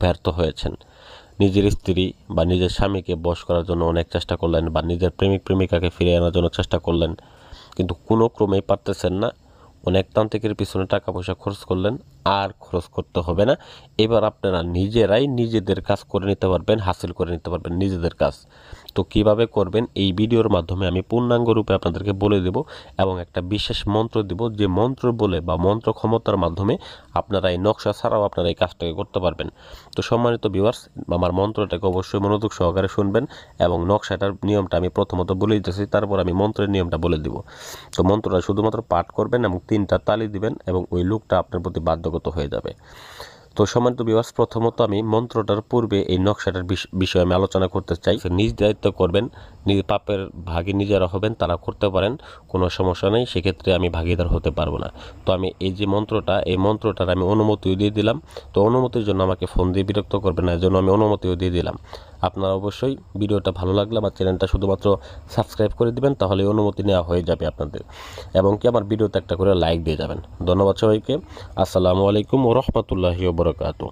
ব্যর্থ হয়েছেন। নিজের স্ত্রী বা নিজের স্বামীকে বশ করার জন্য অনেক চেষ্টা করলেন বা নিজের প্রেমিক প্রেমিকাকে ফিরে আনার জন্য চেষ্টা করলেন, কিন্তু কোনো ক্রমেই পারতেছেন না। অনেক তান্ত্রিকের পিছনে টাকা পয়সা খরচ করলেন, আর খরচ করতে হবে না। এবার আপনারা নিজেরাই নিজেদের কাজ করে নিতে পারবেন, হাসিল করে নিতে পারবেন নিজেদের কাজ। তো কীভাবে করবেন এই ভিডিওর মাধ্যমে আমি পূর্ণাঙ্গ রূপে আপনাদেরকে বলে দেব এবং একটা বিশেষ মন্ত্র দেব যে মন্ত্র বলে বা মন্ত্র ক্ষমতার মাধ্যমে আপনারা এই নকশা ছাড়াও আপনারা এই কাজটাকে করতে পারবেন। তো সম্মানিত ভিউয়ার্স আমার মন্ত্রটাকে অবশ্যই মনোযোগ সহকারে শুনবেন এবং নকশাটার নিয়মটা আমি প্রথমত বলে দিতেছি, তারপর আমি মন্ত্রের নিয়মটা বলে দিব। তো মন্ত্রটা শুধুমাত্র পাঠ করবেন এবং তিনটা তালি দিবেন এবং ওই লোকটা আপনার প্রতি বাধ্যগত হয়ে যাবে। তো সম্মানিত বিভাস প্রথমত আমি মন্ত্রটার পূর্বে এই নকশাটার বিষ- বিষয়ে আমি আলোচনা করতে চাই। নিজ দায়িত্ব করবেন, নিজ পাপের ভাগে নিজেরা হবেন, তারা করতে পারেন, কোনো সমস্যা নেই, সেক্ষেত্রে আমি ভাগিদার হতে পারব না। তো আমি এই যে মন্ত্রটা, এই মন্ত্রটার আমি অনুমতিও দিয়ে দিলাম। তো অনুমতির জন্য আমাকে ফোন দিয়ে বিরক্ত করবেন না এর জন্য আমি অনুমতিও দিয়ে দিলাম। আপনারা অবশ্যই ভিডিওটা ভালো লাগলে আমার চ্যানেলটা শুধুমাত্র সাবস্ক্রাইব করে দিবেন, তাহলে অনুমতি নেওয়া হয়ে যাবে আপনাদের। এবং কি আমার ভিডিওতে একটা করে লাইক দিয়ে যাবেন। ধন্যবাদ সবাইকে। আসসালামু আলাইকুম ও রহমতুল্লাহি ওবরাকাতু